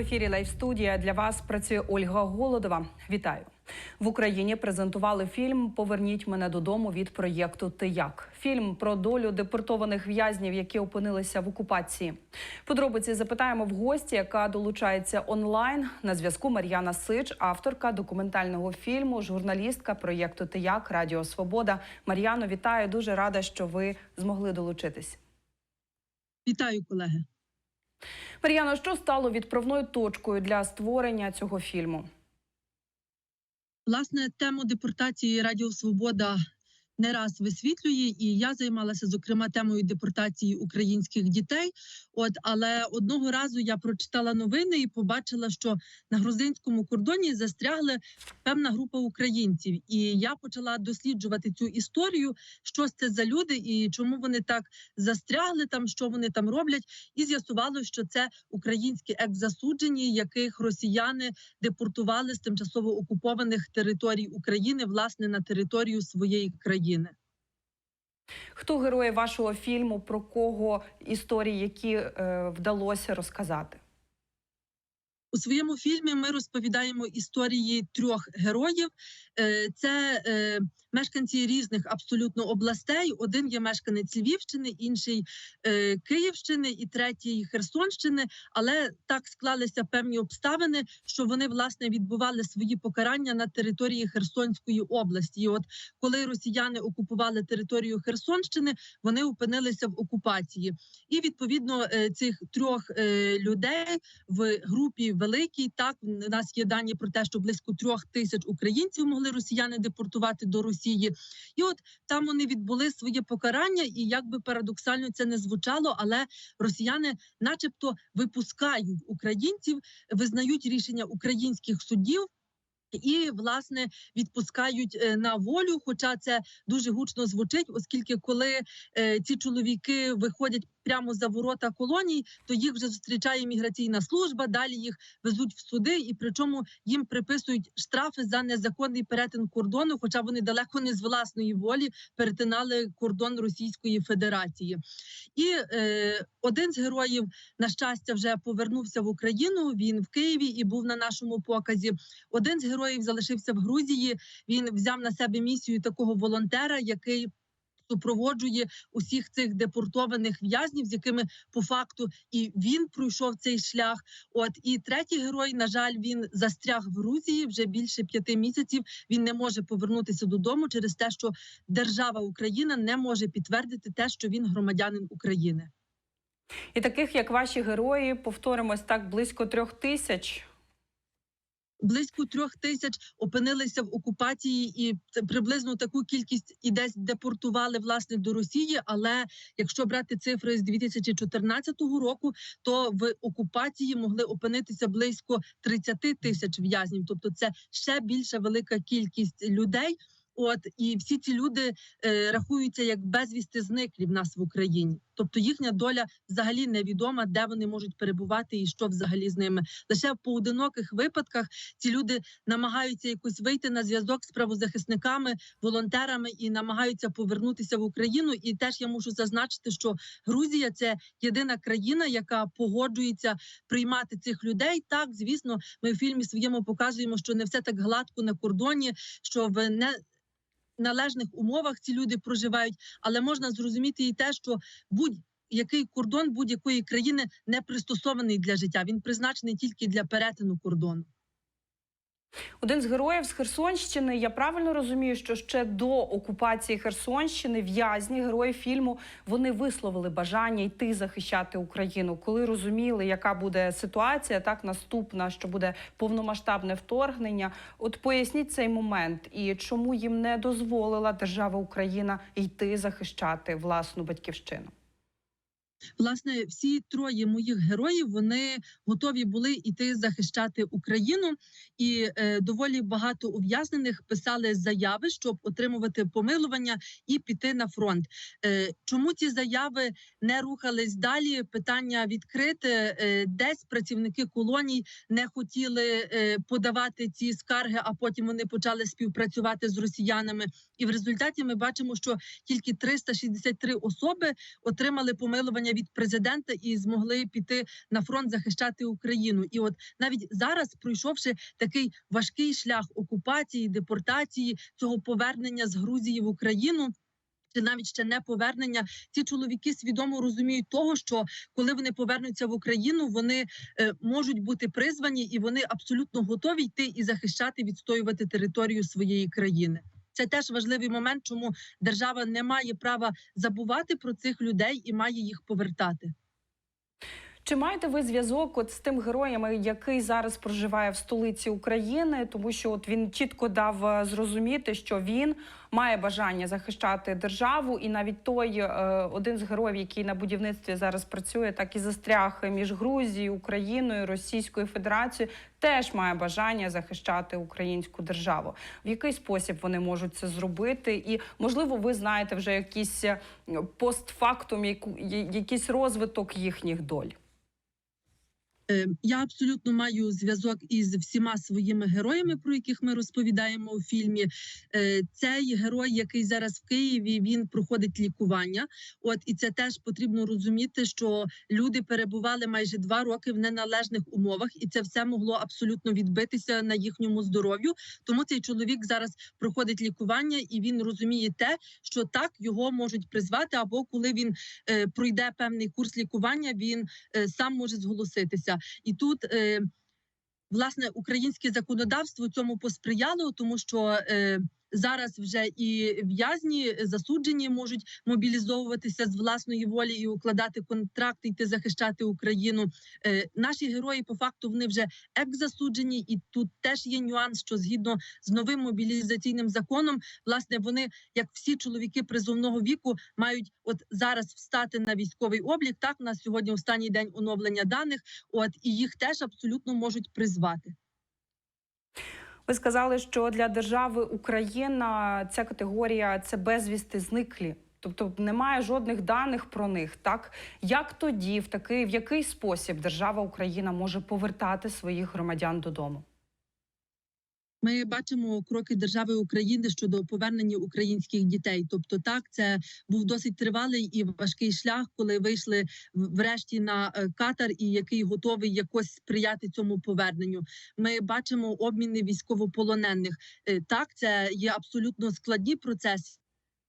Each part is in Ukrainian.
Ефірі Лайв студія для вас працює Ольга Голодова. Вітаю в Україні. Презентували фільм Поверніть мене додому від проєкту Ти як фільм про долю депортованих в'язнів, які опинилися в окупації. Подробиці запитаємо в гості, яка долучається онлайн. На зв'язку Мар'яна Сич, авторка документального фільму, журналістка проєкту Ти як Радіо Свобода. Мар'яно, вітаю. Дуже рада, що ви змогли долучитись. Вітаю, колеги. Мар'яно, що стало відправною точкою для створення цього фільму? Власне, тему депортації Радіо Свобода не раз висвітлює, і я займалася зокрема темою депортації українських дітей. От але одного разу я прочитала новини і побачила, що на грузинському кордоні застрягли певна група українців, і я почала досліджувати цю історію, що це за люди і чому вони так застрягли там, що вони там роблять, і з'ясувалося, що це українські екс-засуджені, яких росіяни депортували з тимчасово окупованих територій України, власне, на територію своєї країни. Хто герої вашого фільму? Про кого історії, які е, вдалося розказати? У своєму фільмі ми розповідаємо історії трьох героїв. Е, Це е, мешканці різних абсолютно областей. Один є мешканець Львівщини, інший е, Київщини і третій Херсонщини. Але так склалися певні обставини, що вони власне відбували свої покарання на території Херсонської області. І От коли росіяни окупували територію Херсонщини, вони опинилися в окупації, і відповідно цих трьох людей в групі великій. Так у нас є дані про те, що близько трьох тисяч українців могли росіяни депортувати до Росії, і от там вони відбули своє покарання, і як би парадоксально це не звучало, але росіяни, начебто, випускають українців, визнають рішення українських судів. І власне відпускають е, на волю, хоча це дуже гучно звучить, оскільки коли е, ці чоловіки виходять прямо за ворота колоній, то їх вже зустрічає міграційна служба. Далі їх везуть в суди, і причому їм приписують штрафи за незаконний перетин кордону, хоча вони далеко не з власної волі перетинали кордон Російської Федерації. І е, один з героїв, на щастя, вже повернувся в Україну. Він в Києві і був на нашому показі. Один з героїв залишився в Грузії. Він взяв на себе місію такого волонтера, який супроводжує усіх цих депортованих в'язнів, з якими по факту і він пройшов цей шлях. От і третій герой, на жаль, він застряг в Грузії вже більше п'яти місяців. Він не може повернутися додому через те, що держава Україна не може підтвердити те, що він громадянин України. І таких, як ваші герої, повторимось так близько трьох тисяч. Близько трьох тисяч опинилися в окупації, і приблизно таку кількість і десь депортували власне до Росії. Але якщо брати цифри з 2014 року, то в окупації могли опинитися близько 30 тисяч в'язнів. Тобто, це ще більша велика кількість людей. От і всі ці люди е, рахуються як безвісти зниклі в нас в Україні. Тобто їхня доля взагалі невідома, де вони можуть перебувати і що взагалі з ними. Лише в поодиноких випадках ці люди намагаються якось вийти на зв'язок з правозахисниками, волонтерами і намагаються повернутися в Україну. І теж я мушу зазначити, що Грузія це єдина країна, яка погоджується приймати цих людей. Так, звісно, ми в фільмі своєму показуємо, що не все так гладко на кордоні, що в не належних умовах ці люди проживають, але можна зрозуміти і те, що будь-який кордон будь-якої країни не пристосований для життя. Він призначений тільки для перетину кордону. Один з героїв з Херсонщини. Я правильно розумію, що ще до окупації Херсонщини в'язні герої фільму вони висловили бажання йти захищати Україну, коли розуміли, яка буде ситуація, так наступна, що буде повномасштабне вторгнення. От поясніть цей момент і чому їм не дозволила держава Україна йти захищати власну батьківщину. Власне, всі троє моїх героїв вони готові були йти захищати Україну, і е, доволі багато ув'язнених писали заяви, щоб отримувати помилування і піти на фронт. Е, чому ці заяви не рухались далі? Питання відкрите. Е, десь працівники колоній не хотіли е, подавати ці скарги, а потім вони почали співпрацювати з росіянами. І в результаті ми бачимо, що тільки 363 особи отримали помилування повідомлення від президента і змогли піти на фронт захищати Україну. І от навіть зараз, пройшовши такий важкий шлях окупації, депортації, цього повернення з Грузії в Україну. Чи навіть ще не повернення, ці чоловіки свідомо розуміють того, що коли вони повернуться в Україну, вони е, можуть бути призвані і вони абсолютно готові йти і захищати, відстоювати територію своєї країни. Це теж важливий момент, чому держава не має права забувати про цих людей і має їх повертати. Чи маєте ви зв'язок от з тим героєм, який зараз проживає в столиці України? Тому що от він чітко дав е, зрозуміти, що він має бажання захищати державу, і навіть той е, один з героїв, який на будівництві зараз працює, так і застряг між Грузією, Україною, Російською Федерацією, теж має бажання захищати українську державу. В який спосіб вони можуть це зробити? І можливо, ви знаєте вже якийсь е, постфактум, яку якийсь розвиток їхніх доль. Е, Я абсолютно маю зв'язок із всіма своїми героями, про яких ми розповідаємо у фільмі. Е, Цей герой, який зараз в Києві, він проходить лікування. От і це теж потрібно розуміти, що люди перебували майже два роки в неналежних умовах, і це все могло абсолютно відбитися на їхньому здоров'ю. Тому цей чоловік зараз проходить лікування, і він розуміє те, що так його можуть призвати, або коли він е, пройде певний курс лікування, він сам може зголоситися. І тут е, власне українське законодавство цьому посприяло, тому що е, зараз вже і в'язні засуджені можуть мобілізовуватися з власної волі і укладати контракти, йти захищати Україну. Е, наші герої по факту вони вже екзасуджені, і тут теж є нюанс, що згідно з новим мобілізаційним законом, власне, вони, як всі чоловіки призовного віку, мають от зараз встати на військовий облік. Так у нас сьогодні останній день оновлення даних. От і їх теж абсолютно можуть призвати. Ви сказали, що для держави Україна ця категорія це безвісти зниклі. Тобто немає жодних даних про них. Так як тоді, в такий в який спосіб держава Україна може повертати своїх громадян додому? Ми бачимо кроки держави України щодо повернення українських дітей. Тобто, так це був досить тривалий і важкий шлях, коли вийшли врешті на е, катар, і який готовий якось сприяти цьому поверненню. Ми бачимо обміни військовополонених. Е, Так, це є абсолютно складні процеси.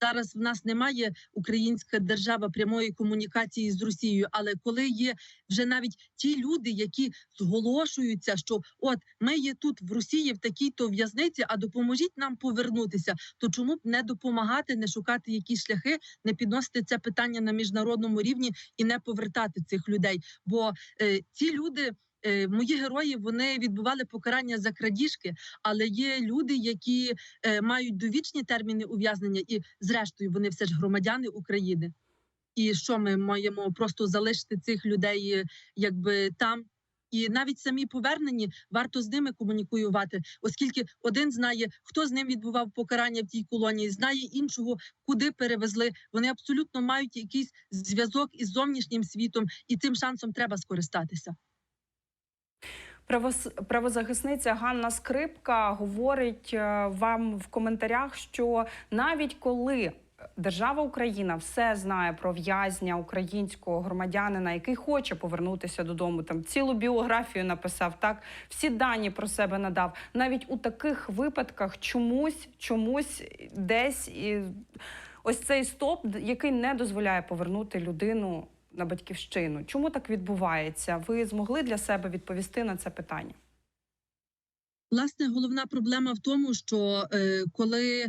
Зараз в нас немає українська держава прямої комунікації з Росією, але коли є вже навіть ті люди, які зголошуються, що от ми є тут в Росії в такій-то в'язниці, а допоможіть нам повернутися. То чому б не допомагати, не шукати якісь шляхи, не підносити це питання на міжнародному рівні і не повертати цих людей? Бо е, ці люди. Е, Мої герої вони відбували покарання за крадіжки, але є люди, які е, мають довічні терміни ув'язнення, і зрештою вони все ж громадяни України. І що ми маємо просто залишити цих людей, якби там. І навіть самі повернені варто з ними комунікувати, оскільки один знає, хто з ним відбував покарання в тій колонії, знає іншого, куди перевезли. Вони абсолютно мають якийсь зв'язок із зовнішнім світом, і цим шансом треба скористатися. Правозахисниця Ганна Скрипка говорить е, вам в коментарях, що навіть коли держава Україна все знає про в'язня українського громадянина, який хоче повернутися додому, там цілу біографію написав, так всі дані про себе надав. Навіть у таких випадках чомусь, чомусь десь і ось цей стоп, який не дозволяє повернути людину на батьківщину. Чому так відбувається? Ви змогли для себе відповісти на це питання? Власне, головна проблема в тому, що е, коли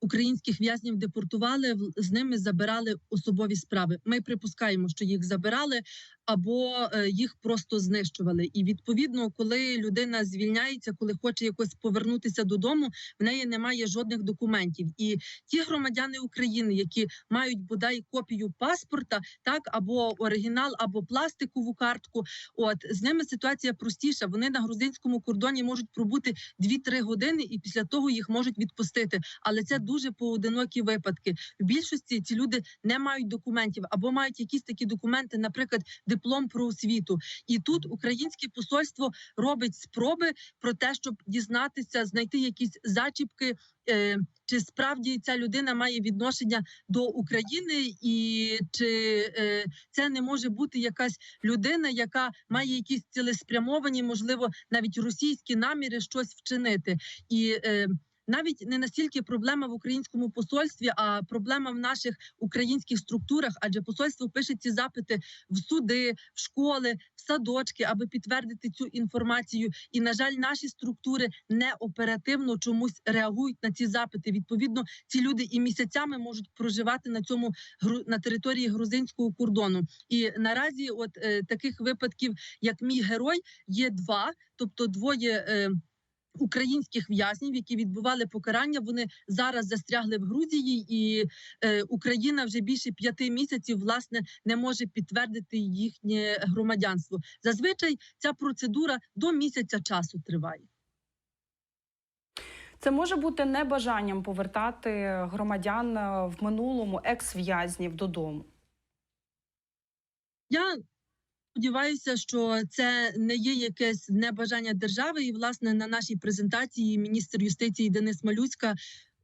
українських в'язнів депортували, з ними забирали особові справи. Ми припускаємо, що їх забирали або е, їх просто знищували. І відповідно, коли людина звільняється, коли хоче якось повернутися додому, в неї немає жодних документів. І ті громадяни України, які мають бодай копію паспорта, так або оригінал, або пластикову картку. От з ними ситуація простіша. Вони на грузинському кордоні можуть пробути 2-3 години, і після того їх можуть відпустити. Але це дуже поодинокі випадки. В більшості ці люди не мають документів або мають якісь такі документи, наприклад, диплом про освіту. І тут українське посольство робить спроби про те, щоб дізнатися, знайти якісь зачіпки. е, Чи справді ця людина має відношення до України, і чи е, це не може бути якась людина, яка має якісь цілеспрямовані, можливо, навіть російські наміри щось вчинити, і е, навіть не настільки проблема в українському посольстві, а проблема в наших українських структурах, адже посольство пише ці запити в суди, в школи, в садочки, аби підтвердити цю інформацію. І на жаль, наші структури не оперативно чомусь реагують на ці запити. Відповідно, ці люди і місяцями можуть проживати на цьому на території грузинського кордону. І наразі, от е, таких випадків, як мій герой, є два, тобто двоє. Е, Українських в'язнів, які відбували покарання, вони зараз застрягли в Грузії, і е, Україна вже більше п'яти місяців власне не може підтвердити їхнє громадянство. Зазвичай ця процедура до місяця часу триває. Це може бути небажанням повертати громадян е, в минулому екс-в'язнів додому. Я сподіваюся, що це не є якесь небажання держави. І власне на нашій презентації міністр юстиції Денис Малюцька.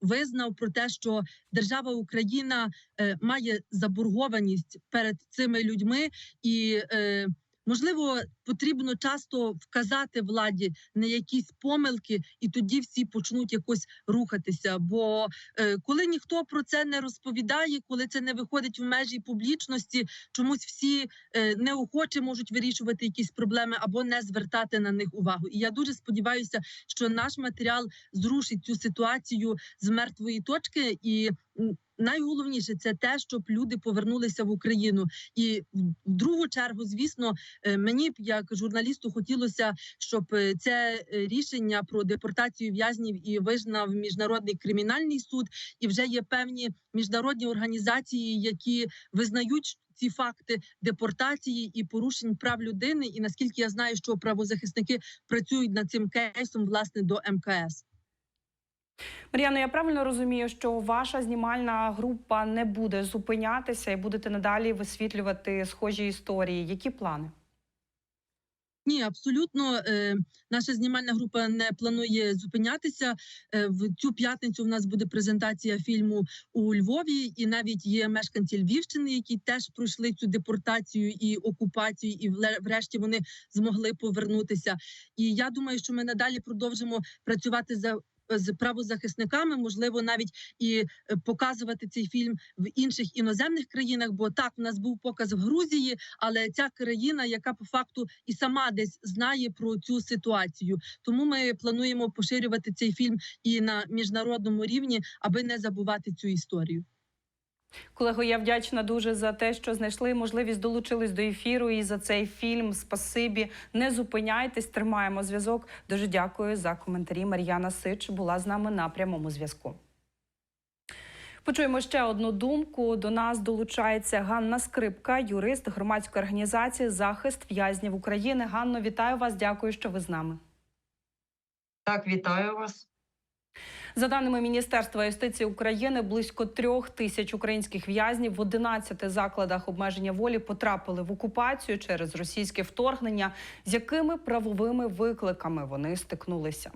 визнав про те, що держава Україна е, має заборгованість перед цими людьми і. Е, Можливо, потрібно часто вказати владі на якісь помилки, і тоді всі почнуть якось рухатися. Бо е, коли ніхто про це не розповідає, коли це не виходить в межі публічності, чомусь всі е, неохоче можуть вирішувати якісь проблеми або не звертати на них увагу. І я дуже сподіваюся, що наш матеріал зрушить цю ситуацію з мертвої точки. І найголовніше це те, щоб люди повернулися в Україну. І в другу чергу, звісно, е, мені б як журналісту хотілося, щоб е, це е, рішення про депортацію в'язнів і визнав міжнародний кримінальний суд, і вже є певні міжнародні організації, які визнають ці факти депортації і порушень прав людини. І наскільки я знаю, що правозахисники працюють над цим кейсом власне до МКС. Мар'яно, я правильно розумію, що ваша знімальна група не буде зупинятися і будете надалі висвітлювати схожі історії. Які плани? Ні, абсолютно е, наша знімальна група не планує зупинятися. Е, в цю п'ятницю в нас буде презентація фільму у Львові, і навіть є мешканці Львівщини, які теж пройшли цю депортацію і окупацію, і врешті вони змогли повернутися. І я думаю, що ми надалі продовжимо працювати за. З правозахисниками можливо навіть і е, показувати цей фільм в інших іноземних країнах. Бо так у нас був показ в Грузії, але ця країна, яка по факту і сама десь знає про цю ситуацію. Тому ми плануємо поширювати цей фільм і на міжнародному рівні, аби не забувати цю історію. Колего, я вдячна дуже за те, що знайшли можливість долучились до ефіру і за цей фільм. Спасибі. Не зупиняйтесь, тримаємо зв'язок. Дуже дякую за коментарі. Мар'яна Сич була з нами на прямому зв'язку. Почуємо ще одну думку. До нас долучається Ганна Скрипка, юрист громадської організації Захист в'язнів України. Ганно, вітаю вас. Дякую, що ви з нами. Так, вітаю вас. За даними Міністерства юстиції України, близько трьох тисяч українських в'язнів в 11 закладах обмеження волі потрапили в окупацію через російське вторгнення. З якими правовими викликами вони стикнулися?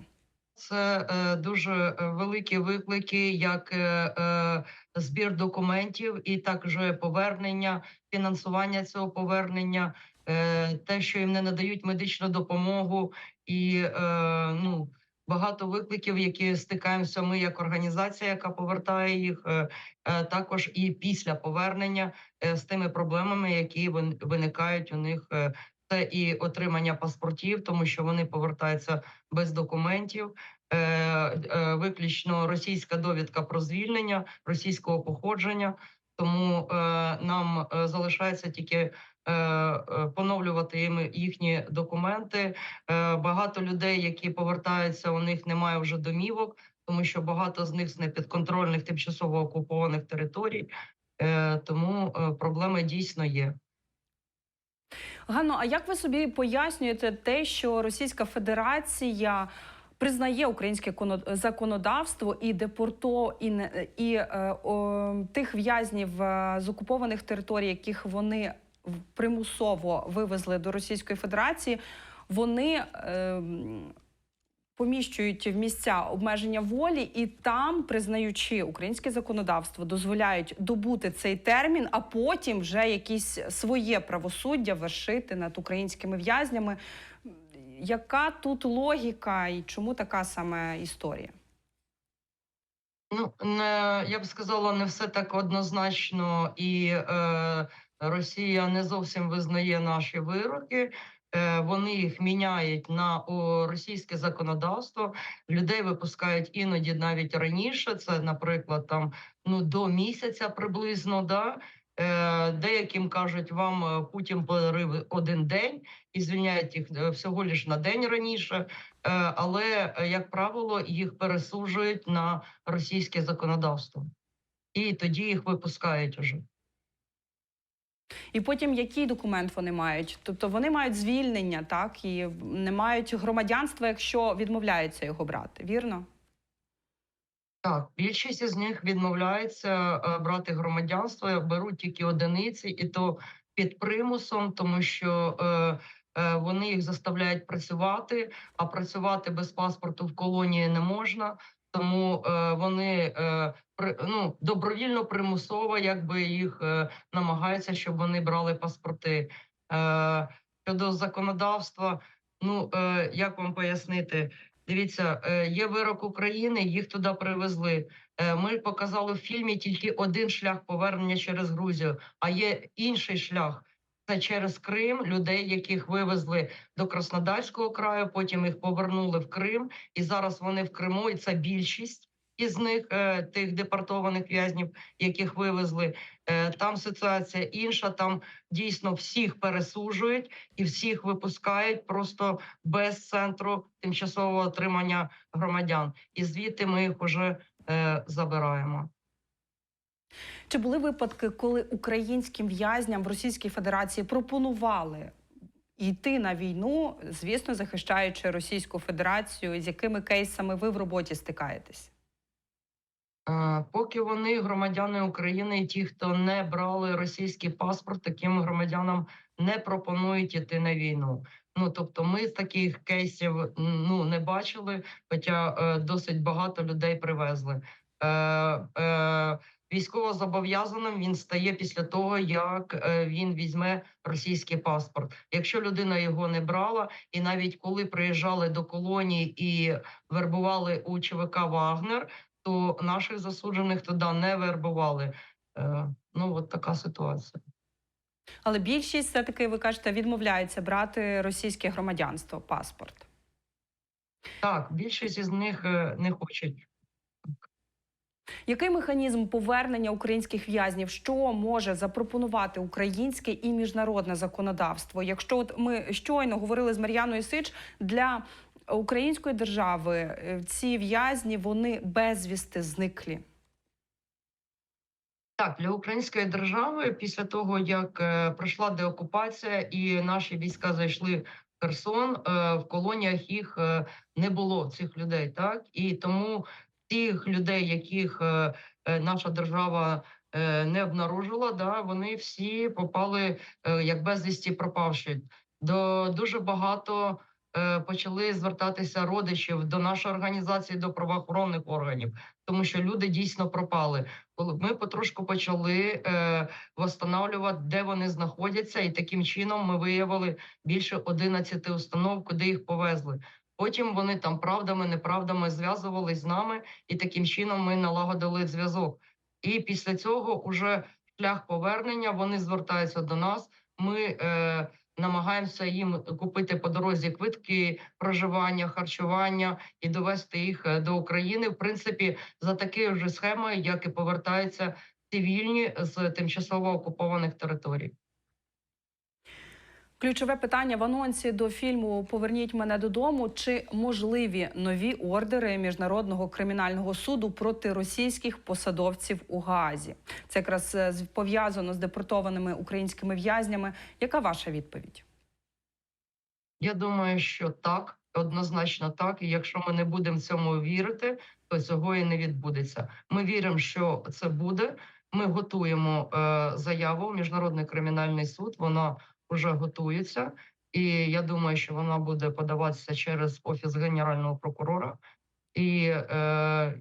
Це е, дуже е, великі виклики, як е, збір документів, і також повернення, фінансування цього повернення, те, що їм не надають медичну допомогу, і ну. Багато викликів, які стикаємося ми як організація, яка повертає їх, е, е, також і після повернення е, з тими проблемами, які виникають у них. Це і отримання паспортів, тому що вони повертаються без документів. Виключно російська довідка про звільнення російського походження. Тому нам залишається тільки поновлювати їм їхні документи. Е, багато людей, які повертаються, у них немає вже домівок, тому що багато з них з непідконтрольних тимчасово окупованих територій. Е, тому е, проблеми дійсно є. Ганно, а як ви собі пояснюєте те, що Російська Федерація признає українське коно- законодавство і депорто і, і е, о, тих в'язнів е, з окупованих територій, яких вони примусово вивезли до Російської Федерації, вони. Е, Поміщують в місця обмеження волі, і там, признаючи українське законодавство, дозволяють добути цей термін, а потім вже якісь своє правосуддя вершити над українськими в'язнями. Яка тут логіка і чому така саме історія? Ну, не, я б сказала, не все так однозначно, і е, Росія не зовсім визнає наші вироки. Е, вони їх міняють на російське законодавство. Людей випускають іноді навіть раніше. Це, наприклад, там ну до місяця приблизно. Да? Е, деяким кажуть, вам е, Путін подарив один день і звільняють їх всього лиш на день раніше. Але, як правило, їх пересуджують на російське законодавство, і тоді їх випускають уже. І потім який документ вони мають? Тобто вони мають звільнення, так і не мають громадянства, якщо відмовляються його брати, вірно? Так, більшість із них відмовляється е, брати громадянство, беруть тільки одиниці, і то під примусом, тому що е, е, вони їх заставляють працювати, а працювати без паспорту в колонії не можна. Тому е, вони е, ну, добровільно примусово, якби їх е, намагаються, щоб вони брали паспорти. Е, щодо законодавства, ну е, як вам пояснити? Дивіться, є вирок України, їх туди привезли. Ми показали в фільмі тільки один шлях повернення через Грузію, а є інший шлях. Це через Крим людей, яких вивезли до Краснодарського краю, потім їх повернули в Крим, і зараз вони в Криму. І це більшість із них, е, тих депортованих в'язнів, яких вивезли. Е, Там ситуація інша. Там дійсно всіх пересуджують і всіх випускають просто без центру тимчасового отримання громадян. І звідти ми їх уже е, забираємо. Чи були випадки, коли українським в'язням в Російській Федерації пропонували йти на війну, звісно, захищаючи Російську Федерацію, з якими кейсами ви в роботі стикаєтесь? Е, Поки вони громадяни України, ті, хто не брали російський паспорт, таким громадянам не пропонують іти на війну. Ну тобто, ми таких кейсів ну не бачили, хоча е, досить багато людей привезли. Е, е, Військовозобов'язаним він стає після того, як е, він візьме російський паспорт. Якщо людина його не брала, і навіть коли приїжджали до колонії і вербували у ЧВК Вагнер, то наших засуджених туди не вербували. Е, ну, от така ситуація. Але більшість все-таки, ви кажете, відмовляється брати російське громадянство, паспорт. Так, більшість із них е, не хочуть. Який механізм повернення українських в'язнів, що може запропонувати українське і міжнародне законодавство? Якщо от ми щойно говорили з Мар'яною Сич для української держави, е, ці в'язні вони безвісти зниклі. Так, для української держави, після того як е, пройшла деокупація і наші війська зайшли в Херсон, е, в колоніях їх не було цих людей. Так і тому тих людей, яких наша держава не обнаружила, да вони всі попали як безвісті пропавші. До дуже багато почали звертатися родичів до нашої організації, до правоохоронних органів, тому що люди дійсно пропали коли ми потрошку почали е, восстанавлювати, де вони знаходяться, і таким чином ми виявили більше 11 установ, куди їх повезли. Потім вони там правдами, неправдами зв'язувались з нами, і таким чином ми налагодили зв'язок. І після цього уже шлях повернення вони звертаються до нас. Ми е, намагаємося їм купити по дорозі квитки, проживання, харчування і довести їх е, до України. В принципі, за такою ж схемою, як і повертаються цивільні з тимчасово окупованих територій. Ключове питання в анонсі до фільму Поверніть мене додому. Чи можливі нові ордери міжнародного кримінального суду проти російських посадовців у Гаазі? Це якраз е, пов'язано з депортованими українськими в'язнями. Яка ваша відповідь? Я думаю, що так. однозначно так. І якщо ми не будемо цьому вірити, то цього і не відбудеться. Ми віримо, що це буде. Ми готуємо е, заяву міжнародний кримінальний суд. Вона вже готується, і я думаю, що вона буде подаватися через офіс генерального прокурора. І е,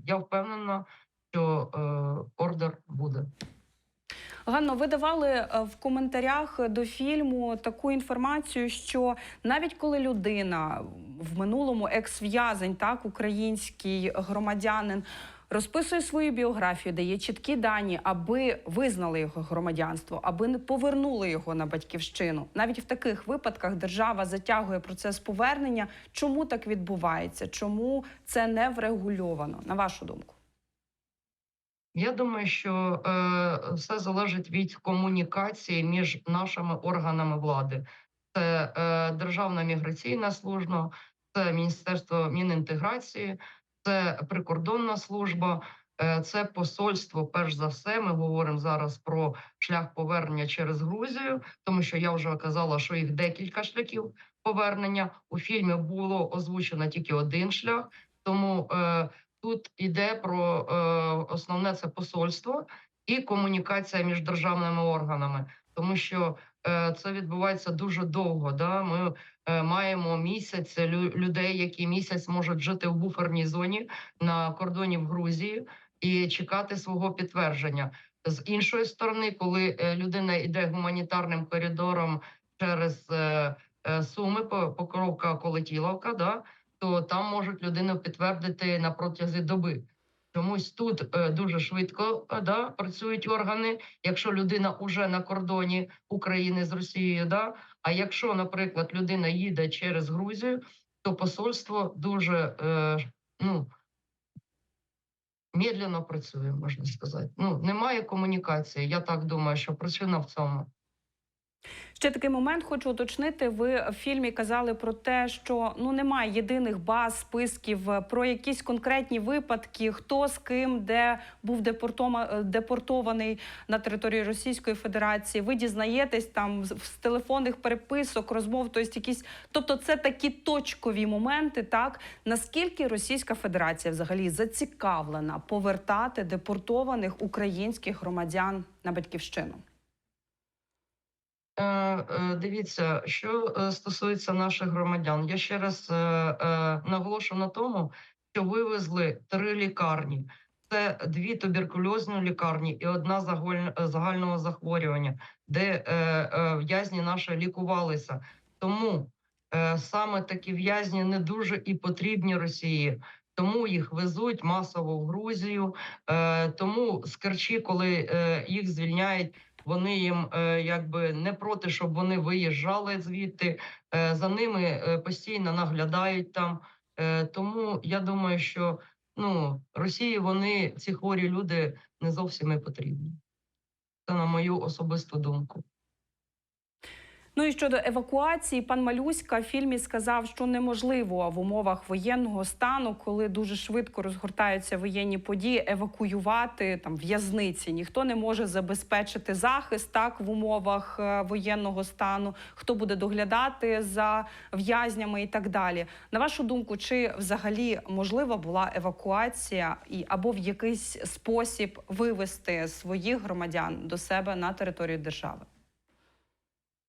я впевнена, що е, ордер буде. Ганно, ви давали е, в коментарях до фільму таку інформацію, що навіть коли людина в минулому екс-в'язень, так український громадянин. Розписує свою біографію, дає чіткі дані, аби визнали його громадянство, аби не повернули його на батьківщину. Навіть в таких випадках держава затягує процес повернення. Чому так відбувається? Чому це не врегульовано? На вашу думку? Я думаю, що е, все залежить від комунікації між нашими органами влади. Це е, Державна міграційна служба, це Міністерство Мінінтеграції, це прикордонна служба, е, це посольство. Перш за все, ми говоримо зараз про шлях повернення через Грузію, тому що я вже казала, що їх декілька шляхів повернення. У фільмі було озвучено тільки один шлях, тому е, тут йде про е, основне це посольство і комунікація між державними органами, тому що це відбувається дуже довго. Да? Ми е, маємо місяць лю- людей, які місяць можуть жити в буферній зоні на кордоні в Грузії і чекати свого підтвердження. З іншої сторони, коли е, людина йде гуманітарним коридором через е, е, Суми, По- Покровка, Колетіловка, да, то там можуть людину підтвердити на протязі доби. Чомусь тут е, дуже швидко е, да, працюють органи, якщо людина уже на кордоні України з Росією. Да? А якщо, наприклад, людина їде через Грузію, то посольство дуже е, ну, медленно працює, можна сказати. Ну, немає комунікації. Я так думаю, що причина в цьому. Ще такий момент хочу уточнити. Ви в фільмі казали про те, що ну немає єдиних баз, списків е, про якісь конкретні випадки, хто з ким, де був е, депортований на території Російської Федерації. Ви дізнаєтесь там з телефонних переписок, розмов, тобто якісь, тобто це такі точкові моменти, так наскільки Російська Федерація взагалі зацікавлена повертати депортованих українських громадян на батьківщину. Е, е, Дивіться, що е, стосується наших громадян, я ще раз наголошу на тому, що вивезли три лікарні. Це дві туберкульозні лікарні і одна загального захворювання, де в'язні наші лікувалися. Тому саме такі в'язні не дуже і потрібні Росії. Тому їх везуть масово в Грузію. Тому з Керчі, коли їх звільняють, вони їм е, якби не проти, щоб вони виїжджали звідти. Е, за ними е, постійно наглядають там. Тому я думаю, що ну Росії вони ці хворі люди не зовсім і потрібні. Це на мою особисту думку. Ну і щодо евакуації, пан Малюська в фільмі сказав, що неможливо в умовах воєнного стану, коли дуже швидко розгортаються воєнні події, евакуювати там в'язниці. Ніхто не може забезпечити захист так в умовах е, воєнного стану. Хто буде доглядати за в'язнями і так далі. На вашу думку, чи взагалі можлива була евакуація і або в якийсь спосіб вивести своїх громадян до себе на територію держави?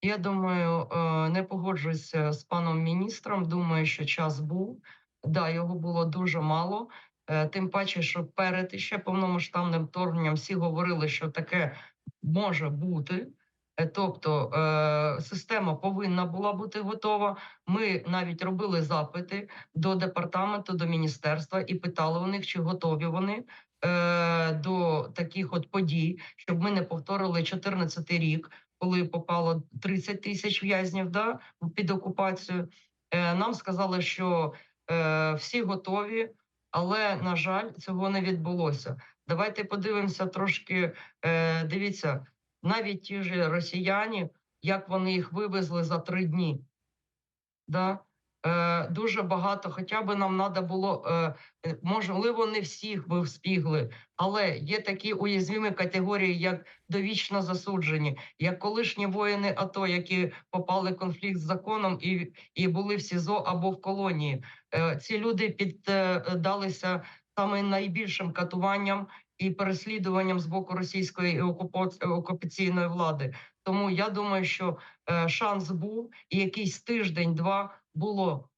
Я думаю, е, не погоджуюся з паном міністром. Думаю, що час був. Да, його було дуже мало. Е, Тим паче, що перед ще повномасштабним вторгненням всі говорили, що таке може бути. Е, Тобто система повинна була бути готова. Ми навіть робили запити до департаменту, до міністерства і питали у них, чи готові вони до таких от подій, щоб ми не повторили 14 рік, коли попало 30 тисяч в'язнів да, під окупацію. Е, нам сказали, що е, всі готові, але на жаль, цього не відбулося. Давайте подивимося трошки. Е, дивіться, навіть ті ж росіяни, як вони їх вивезли за три дні. Да? Е, дуже багато, хоча б нам треба було, е, е, можливо, не всіх би вспігли, але є такі уязвимі категорії, як довічно засуджені, як колишні воїни АТО, які попали в конфлікт з законом і, і були в СІЗО або в колонії. Ці люди піддалися саме найбільшим катуванням і переслідуванням з боку російської окупа- окупаційної влади. Тому я думаю, що шанс був і якийсь тиждень-два було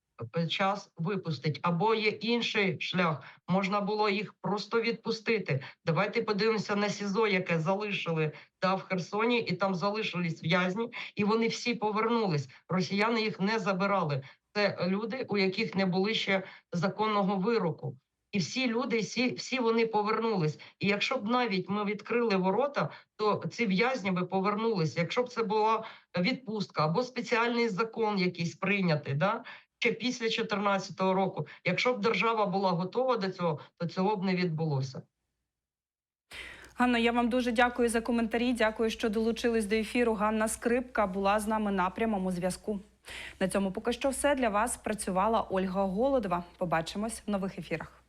час випустити. Або є інший шлях, можна було їх просто відпустити. Давайте подивимося на СІЗО, яке залишили та в Херсоні, і там залишились в'язні, і вони всі повернулись. Росіяни їх не забирали. Це люди, у яких не були ще законного вироку. І всі люди, всі, всі вони повернулись. І якщо б навіть ми відкрили ворота, то ці в'язні би повернулись. Якщо б це була відпустка або спеціальний закон, якийсь прийнятий, да ще після 2014 року. Якщо б держава була готова до цього, то цього б не відбулося. Ганно, я вам дуже дякую за коментарі. Дякую, що долучились до ефіру. Ганна Скрипка була з нами на прямому зв'язку. На цьому поки що все для вас працювала Ольга Голодова. Побачимось в нових ефірах.